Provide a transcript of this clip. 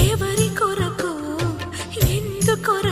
ఎవరి కొరకు ఎందుకొరకు